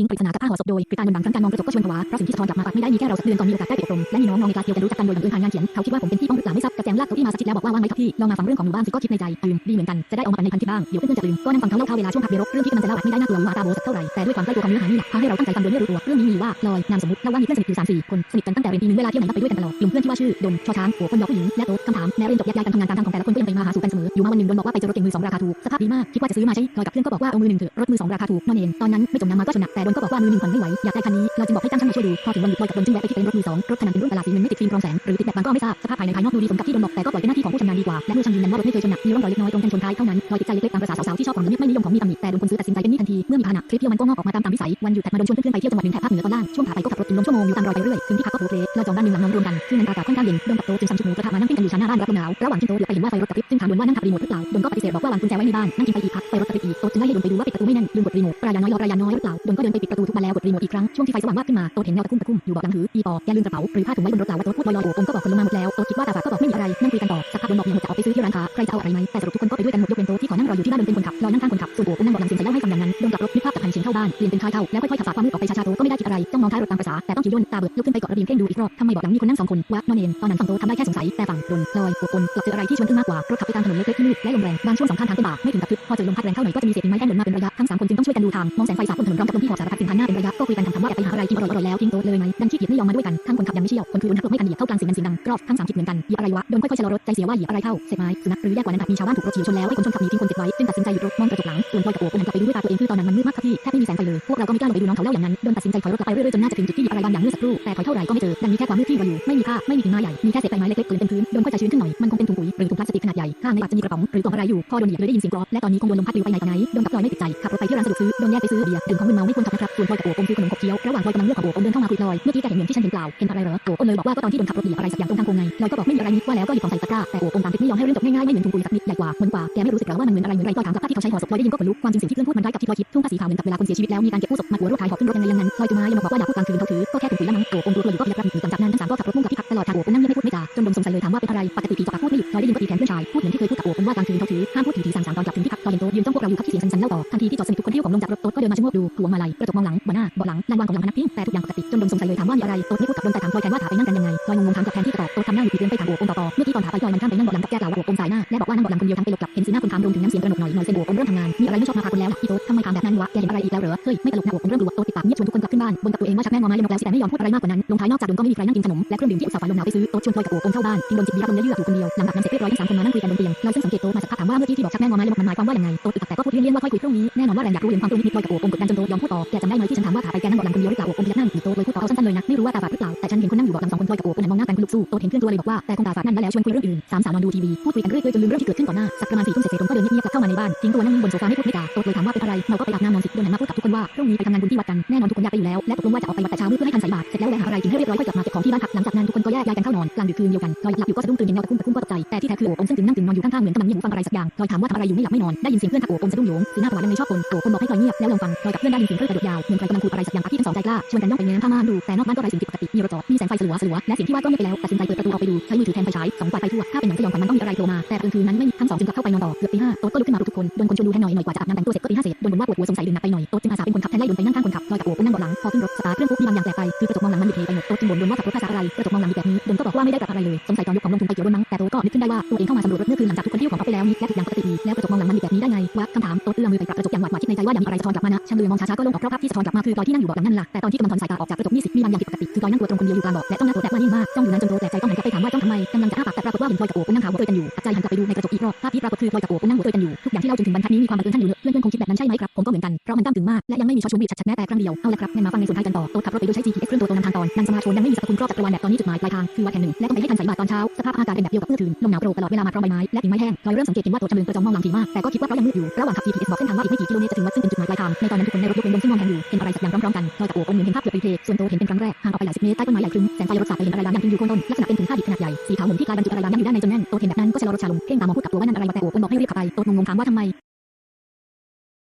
ยิงปริศนากับผ้าห่อศพโดยกริตานบนบางครั้งการมองกระจกก็ชวนผวาเพราะสิ่งที่สะท้อนกลับมาอาจไม่ได้มีแค่เราสักเดือนก่อนมีโอกาสได้ไปอบรมและมีน้องมองในคลาสเดียวกันรู้จักกันโดยบังเอิญผ่านงานเขียนเขาคิดว่าผมเป็นพี่ป้องหรือเปล่าไม่ทราบกระแจงลากเก้าอี้มาสักทิศแล้วบอกว่าว่างไหมครับพี่ลองมาฟังเรื่องของหมู่บ้านสิก็คิดในใจลืมดีเหมือนกันจะได้เอามาปันในพันทิปบ้างเดี๋ยวเพื่อนๆจะลืมก็นั่งฟังเขาเล่าเข้าเวลาช่วงพักเบรกเรื่องที่กำลังจะเล่าอาจไม่ได้น่ากลัวหวาตาโบสักเท่าไหร่แต่ด้วยความใกล้ตัวของเนื้อหานี่แหละพาให้เราตั้งใจฟังโดยไม่รู้ตัวเรื่องนี้มีว่าลอยนามสมมติเล่าว่ามีเพื่อนสนิทอยู่สามสี่คนสนิทกันตั้งแต่เรียนปีหนึ่งเวลาเที่ยวไหนก็ไปด้วยกันตลอดกลุ่มเพื่อนที่ว่าชื่อดนชอช้างหัวคนยอผู้หญิงและโต๊ดคำถามแม้เรียนจบแยกย้ายกันทำงานตามทางของแต่ละคนก็ยังไปมาหาสู่กันเสมออยู่มาวันหนึ่งดนบอกว่าไปเจอรถเก๋งมือสองราคาถูกสภาพดีมากคิดว่าจะซื้อมาใช้ลอยกับเพื่อนก็บอกว่าเอามือหนึ่งเถอะรถมือสองราคาถูกนอนเองตอนนั้นไม่จมน้ำมาก็ชนะแต่แต่ดนก็บอกว่ามือหนึ่งผ่อนไม่ไหว อยากได้คันนี้ เราจึงบอกให้จ้างช่างมาช่วยดู พอถึงวันหยุดลอยกับดนจึงแวะไปที่เต็นท์รถมือสองรถขนาดเป็นรุ่นตลาดสีเงินไม่ติดฟิล์มกรองแสง หรือติดแบบบางก็ไม่ทราบ สภาพภายในภายนอกดูดีสมกับที่ดนบอกแต่ก็ปล่อยเป็นหน้าที่ของผู้ชำนาญดีกว่า และเมื่อช่างยืนยันว่ารถไม่เคยชนหนักมีร่องรอยเล็กน้อยตรงกันชนท้ายเท่านั้นรอยติดใจเล็กๆตามภาษาสาวๆที่ชอบของเมียดไม่นิยมของมีตำหนิแต่ดนคนซื้อตัดสินใจเป็นนี้ทันทีเมื่อมีพาหนะทริปเที่ยวมันก็งอกออกมาตามตามวิสัยวันหยุดถัดมาดนชวนเพื่อนๆไปเที่ยวจังหวัดหนึ่งแถบภาคเหนือตอนล่างช่วงขาไปก็ขับรถถึงลมชั่วโมงอยู่ตามรอยไปเรื่อยถึงที่พักก็โผล่เพลเราจองบ้านหนึ่งหลังนอนรวมกันซึ่นั้นอากาศค่อนข้างเย็นดนกับโตจึงสั่งชุดหมูกระทะมานั่งปิ้งกันอยู่ชั้นหน้าบ้านรับลมหนาวระหว่างที่โตเหลือไปเห็นว่าไฟรถกระพริบจึงถามดนว่านั่งขับรีโมทหรือเปล่าดนก็ปฏิเสธบอกว่าวางกุญแจไว้ในบ้านนั่งกินไปอีกพักไฟรถกระพริบอีกโตจึงไล่ให้ดนไปดูว่าปิดประตูไม่แน่นลืมกดรีโมทปลายาน้อยรอปลายาน้อยหรือเปล่าดนก็เดินไปปิดประตูทุกบานแล้วกดรีโมทอีกครั้งช่วงที่ไฟสว่างมากขึ้นมาโตเห็นเงาตะคุ่มตะคุ่มอยู่เบาะหลังถืออีปอแกลืมกระเป๋าหรือผ้าถุงไว้บนรถเปล่าว่าโต๊ะพูดลอยๆโอ้งก็บอกคนลงมาหมดแล้วโต๊ะคิดว่าตาฝาดก็บอกไม่มีอะไรนั่งคุยกันต่อสักพักโดนบอกยังหมดจะออกไปซื้อที่ร้านค้าใครจะเอาอะไรไหมแต่สรุปทุกคนก็ไปด้วยกันหมดยกเว้นโต๊ะที่ขอนั่งรออยู่ที่บ้านดนเป็นคนขับลอยนั่งข้างคนขับส่วนโอ้ก็นั่งเบาะหลังเสียงใส่เล่าให้ฟังอย่างนั้นโดนกลับ นึกภาพจากพันเฉียงเข้าบ้านเปลี่ยนเป็นท้ายเข้าแล้วค่อยๆขับฝ่าความมืดออกไปช้าๆโต๊ะก็ไม่ได้คิดอะไรต้องมองท้ายรถตามภาษาแต่ต้องขี่ย่นตาเบิกลุกขึ้นไปเกาะระเบียงเพ่งดูอีกรอบทำไมบาะหลังมีคนนั่งสองคนวะนอนเองตอนนั้นฝั่งโตทำได้แค่สงสัยแต่ฝั่งโดนลอยโอ้คนกลับเจออะไรที่ชวนขึ้นมากกว่ารถขับไปตามถนนเล็กๆที่มืดและลมแรงบางช่วงสองข้างทางเป็นป่าไม่ถึงกับทึบพอเจอลมพัดแรงเข้าหน่อยก็จะมีเศษกิ่งไม้แท่งหล่นมาเป็นระยะทั้งสามคนจึงต้องช่วยกันดูทางมองแสงไฟสาดบนถนนพร้อมกับลมที่หอบสารพัดสิ่งผ่านหน้าเป็นระยะก็คุยกันทำๆว่าแอบไปหาอะไรกินอร่อยๆแล้วทิ้งโต๊ะเลยไหมดันขี้เกียจไม่ยอมมาด้วยกันทั้งคนขับยังไม่เชี่ยวคนคือดนหักหลบไม่ทันเหยียบเข้ากลางเสียงดังเสียงดังรอบทั้งสามคิดเหมือนกันเหยียบอะไรวะโดนค่อยๆชะลอรถใจเสียว่าเหยียบอะไรเข้าเศษไม้สุนัขหรือแย่กว่านั้นอาจมีชาวบ้านถูกรถเฉียวชนแล้วให้คนชนขับหนีทิ้งคนเจ็บไว้จึงตัดสินใจหยุดรถมองกระจกหลังส่วนลอยกับโอบหันกลับไปดูด้วยตาตัวเองคือตอนนั้นมันมืดมากครับพี่แทบไม่มีแสงไฟเลย พวกเราก็ไม่กล้าลงไปดูน้องเขาเล่าอย่างนั้นโดนตัดสินใจถอยรถกลับไปเรื่อยๆจนน่าจะถึงจุดที่หยียบอะไรบางอย่างเมื่อสักครู่แต่ถอยเท่าไหร่ก็ไม่เจอดันมีแค่ความมืดที่เรออยู่ไม่มีค่าไม่มีกิ่งไม้ใหญ่มีแค่เศษใบไม้เล็กๆเกลื่อนเต็มพื้นโดนค่อยใจชื้นขึ้นหน่อยมันคงเป็นถุงปุ๋ยหรือถุงพลาสติกขนาดใหญ่ข้างในอาจจะมีกระป๋องหรือกล่องอะไรอยู่พอโดนเหยียบเลยได้ยินเสียงกรอบและตอนนี้คงโดนลมพัดปลิวไปไหนต่อไหนโดนกับพลอยไม่ติดใจขับรถไปที่ร้านสะดวกซื้อโดนแยกไปซื้อเบียร์ดื่มของมึนเมาไม่ควรขับนะครับส่วนพลอยกับโอบอมซื้อขนมขบเคี้ยวระหว่างพลอยกำลังเลือกกับโอบอมเดินเข้ามาคุยพลอยเมื่อกี้แกเห็นเหมือนที่ฉันเห็นเปล่าเห็นอะไรเหรอโอบอมเลยบอกว่าก็ตอนที่โดนขับรถเหยียบอะไรสักอย่างตรงทางโค้งไงพลอยก็บอกไม่มีอะไรนิดว่าแล้วก็หยิบของใส่ตะกร้าแต่โอบอมตามติดไม่ยอมให้เรื่องจบง่ายๆไม่เหมือนถุงปุ๋ยสักนิดใหญ่กว่าเหมือนกว่าแกไม่รู้สึกหรอว่ามันเหมือนอะไรเหมือนไรก็ถามกับภาพที่เขาใช้ห่อศพพลอยได้ยินก็ขนลุกความจริงสิ่งที่เพื่อนพูดมันคล้กับที่พลอยคิดทุ่งผ้าสขาวเหมือนกับเวลาคนเสียชีวิตแล้วมีการเก็บผู้ศพมัดหัวรูดถ่ายหอบขึ้นรถยังไงยังงั้นลอยจุมายังบอกว่าอย่าพูดกลางคืนเขาถือก็แค่ถุงปุ๋ยละมั้งโอบอมกลัวอยู่ก็พยักรับมือจากนั้นทั้งสามก็ขับรถมุ่ง จนดมสงสัยเลยถามว่าเป็นอะไร ปกติผีจะปากพูดไม่หยุดพลอยได้ยินก็ตีแขนเพื่อนชาย พูดเหมือนที่เคยพูดกับโอบอมว่ากลางคืนเขาถือ ห้ามพูดถึงผีๆสั่งตอนกลับถึงที่พักพลอยเห็นโต๊ะยืนจ้องพวกเราอยู่ครับที่เสียงสั่นๆเล่าต่อ ทันทีที่จอดสนิททุกคนที่ยู่ของลงจากรถโต๊ะก็เดินมาชะโงกดูพวมาลัยกระจกมองหลังบาะหน้าบาะหลังลานวางของหลังพนักพิงแต่ทุกอย่างปกติจนดมสงสัยเลยถามว่ามีอะไรโต๊ะไม่พูดกับดนแต่ถามพลอยแทนว่าถาไปนั่งกันยังไงพลอยงงๆถามกับแทนที่จะตอบโต๊ะทำหน้าอยู่ที่เดินไปถามโอบอมต่อเมื่อกี้ตอนถาไปพลอยมันข้ามไปนั่งบาะหลังกับแก้กล่าวว่าโอบอมสายหน้าและบอกว่านั่งบาะหลังคนเดียวทั้งไปหลบกลับเห็นสีหน้าคนถามรวมถึงน้ำเสียงกระหนกหน่อยหน่อยเซนโอบอมเริ่มทำงานมีอะไรไม่ชอบมาพาคนแล้วล่ะอีโต๊ะทำไมถามแบบนั้นวะแกเห็นอะไรอีกแล้วเหรอเฮ้ยไม่ตลกนะโอบอมเริ่มรู้ว่าโต๊ะติดปากเงียบชวนทุกคนกลับขึ้นบ้านบนกับตัวเองว่าชักแม่งอไม้เลยนกแล้วสิแต่ไม่ยอมพูดอะไรมากกว่านั้นลงท้ายนอกจากดนก็ไม่มีใครนั่งกินขนมและเครื่องดื่มที่อุตส่าห์ฝันลมหนาวไปซื้อโต๊ะชวนพลอยกับโอบอมเข้าบ้านทิ้งดนจิบเบียร์ลงเยื่อๆอยู่คนเดียวหลังจากนั้นเสร็จเรียบร้อยทั้งสามคนมานั่งคุยกันบนเตียงเราซึ่งสังเกตโตมาสักพักถามว่าเมื่อกี้ที่บอกชักแม่งอไม้เลยมันหมายความว่าอยังไงโตอึดอัดแต่ก็พูดเลี่ยงๆว่าค่อยคุยพรุ่งนี้แน่นอนว่าแรงอยากรู้เรื่องความตรงนิดๆพลอยกับโอบอมกดดันจนโตยอมพูดต่อแกจำได้ไหมที่ฉันถามว่าถาไปแกนั่งเบาะหลังคนเดียวหรือเปล่าโอบอมพยักหน้าอีโตเลยพูดต่อเอาสั้นๆเลยนะไม่รู้ว่าตาฝาดหรือเปล่าแต่ฉันเห็นคนนั่งอยู่เบาะหลังสองคนพลอยกับโอบอมมองหน้ากันคุณลูกสู้โตเห็นเพื่อนตัวเลยบอกว่าแต่คงตาฝาดนั่นแล้วชวนคุยเรื่องอื่นสามสาวนอนดูทีวีพูดคุยกันเรื่อยๆจนลืมเรื่องที่เกิดขึ้นก่อนหน้าสักประมาณสี่ทุ่มเสร็จๆก็เดินเงียบๆกลับเข้ามาในบ้านทิ้งตัวนั่งนิ่งบนโซฟาไม่พูดไม่จาโตเลยถามว่าเป็นอะไรเราก็ไปอาบน้ำนอนสิโดนหันมาพูดกับทุกคนว่าพรุ่งนี้ไปทำงานบุญที่วัดกันแน่นอนทุกคนอยากไปอยู่แล้วและตกลงว่าจะออกไปวัดแต่เช้ามืดเพื่อให้ทันใส่บาตรเสร็จแล้วแวะหาอะไรกินให้เรียบร้อยค่อยกลับมาเก็บของที่บ้านพักหลังจากนั้นทุกคนก็แยกย้ายกันเข้านอนกลางดึกคืนเดียวกันพลอยหลับอยู่ก็สะดุ้งตื่นเห็นเงาตะคุ่มตะคุ่มก็ตกใจแต่ที่แท้คือโอบอมซึ่งถึงนั่งตื่นนอนอยู่ข้างๆเหมือนกำลังมีหูฟังอะไรสักอย่างพลอยถามว่าทำอะไรอยู่ไม่หลับไม่นอนได้ยินเสียงเพื่อนทักโอบอมสะดุ้งโยงสีหน้าผวานยังไม่ชอบคนโอบอมบอกให้พลอยเงียบแล้วลองฟังพลอยกับเพื่อนได้ยินเสียงเพื่อนกระโดดยาวเหมือนใครกำลังพูดอะไรสักอย่างอาที่ทั้งสองใจกล้าชวนกันย่องไปแง้มผ้าม่านดูแต่นอกบ้านก็ไร้สิ่งผิดปกติมีรถจอดมีแสงไฟสลัวสลัวและเสียงที่ว่าก็เงียบไปแล้วตัดสินใจเปิดประตูออกไปดูใช้มือถือแทนไฟฉายส่องไฟไปทั่วถ้าเป็นหนังสยองขวัญมันต้องมีอะไรโผล่มาแต่คืนนั้นไม่มีทั้งสองจึงกลับเข้าไปนอนต่อเกือบตีห้าโต๊ะก็ลุกขึ้นมาปลุกทุกคนโดนคนชวนดูแทนหน่อยหน่อยกว่าจะอาบน้ำแต่งตัวเสร็จก็ตีห้าเสร็จโดนบ่นว่าปวดหัวสงสัยดื่มหนักไปหน่อยโต๊ะจึงอาสาเป็นคนขับแทนไล่โดนไปนั่งข้างคนขับลอยกับโอบก็นั่งเบาะหลังพอขึ้นรถสตาร์ทเครื่องปุ๊บมีบางอย่างแปลกไปคือกระจกมองหลังมันบิดเทไปหมดโต๊ะจึงบ่นโดนว่าขับรถภาษาอะไรกระจกมองหลังมีแบบนี้โดนก็บอกว่าไม่ได้ปรับอะไรเลย สงสัยตอนยกของลงถุงไปเกี่ยวด้วยมั้ง แต่โต๊ะก็นึกขึ้นได้ว่าตัวเองเข้ามาสำรวจรถเมื่อคืนหลังจากทุกคนที่ของเขาไปแล้วนี่และทุกอย่างปกติดีแล้วกระจกมองหลังมันบิดแบบนี้ได้ไงวะคำถามโต๊ะเอื้อมมือไปปรับกระจกอย่างหวาดหวั่นคิดในใจว่าอย่ามีอะไรสะท้อนกลับมานะฉันเลยมองช้าๆก็ลงออกเพราะภาพที่สะท้อนกลับมาคือพลอยที่นั่งอยู่เบาะหลังนั่นล่ะแต่ตอนที่กำลังถอนสายตาออกจากกระจกนี่สิมีบางอย่างผิดปกติคือพลอยนั่งตัวตรงคนเดียวอยู่กลางเบาะและจ้องหน้าโต๊ะแบบว่ายิ่งมากจ้องอยู่นั้นจนโต๊ะแปลกใจต้องหันกลับไปถามว่าจ้องทำไมกำลังจะอ้าปากแต่ปรากฏว่าเห็นพลอยกับโอบนั่งหาหัวตัวกันอยู่ตัดใจหันกลับไปดูในกระจกอีกรอบภาพที่ปรากฏคือพลอยกับโอบนั่งหัวตัวกันอยู่ทุกอย่างที่เล่าจนถึงบรรทัดนี้มีความบังเอิญท่านอยู่เนอะเพื่อนๆคงคิดแบบนั้นใช่ไหมครับผมก็เหมือนกันเพราะมันตั้งตึงมากและยังไม่มีช้อนชูบีบชัดๆแม้แต่ครั้งเดียวเอาละครับงั้นมาฟังในส่วนท้ายกันต่อโต๊ะขับรถไปโดยใช้ GPS เครื่องตัวตรงนำทางตอนนั่งสมาร์ทโฟนยังไม่มีสรรพคุณครอบจักรวาลแบบตอนนี้จุดหมายปลายทางคือวัดแห่งหนึ่งและต้องไปให้ทันใส่บาตรตอนเช้า สภาพอากาศเป็นแบบเดียวกับเมื่อคืน ลมหนาวโปรกตลอดเวลามาพร้อมใบไม้ และกิ่งไม้แห้งพลอยเริ่มสังเกตเห็นว่าต๊ะจำเริญกระจองมองหลังถี่มาก แต่ก็คิดว่าเพราะยังมืดอยู่ ระหว่างขับ GPS บอกเส้นทางว่าอีกไม่กี่กิโลเมตรจะถึงวัดซึ่งเป็นจุดหมายปลายทาง ในตอนนั้นทุกคนในรถยกเว้นดนซึ่มองแหงอยู่ เห็นอะไรสักอย่างพร้อมๆกันพลอยกับโอบอมหนึ่งเห็นภาพเกือบรีเพย์ส่วนโตเห็นเป็นครั้งแรก ห่างออกไปหลายสิบเมตรใต้ต้นไม้ใหญ่ครึ้มแสงไฟรถสาดไปเห็นอะไรบางอย่างอยู่โคนต้น ลักษณะเป็นถุงผ้าดิบขนาดใหญ่ สีขาวหมือนที่คลายบรรจุอะไรบางอย่างอยู่ด้านในจนแน่นโตเห็นแบบนั้นก็ชะลอรถชาลงเพ่งตามองพูดกับตัวว่านั่นอะไรวะแต่โอบอมบอกให้รีบขับไปโตงงๆถามว่าทำไม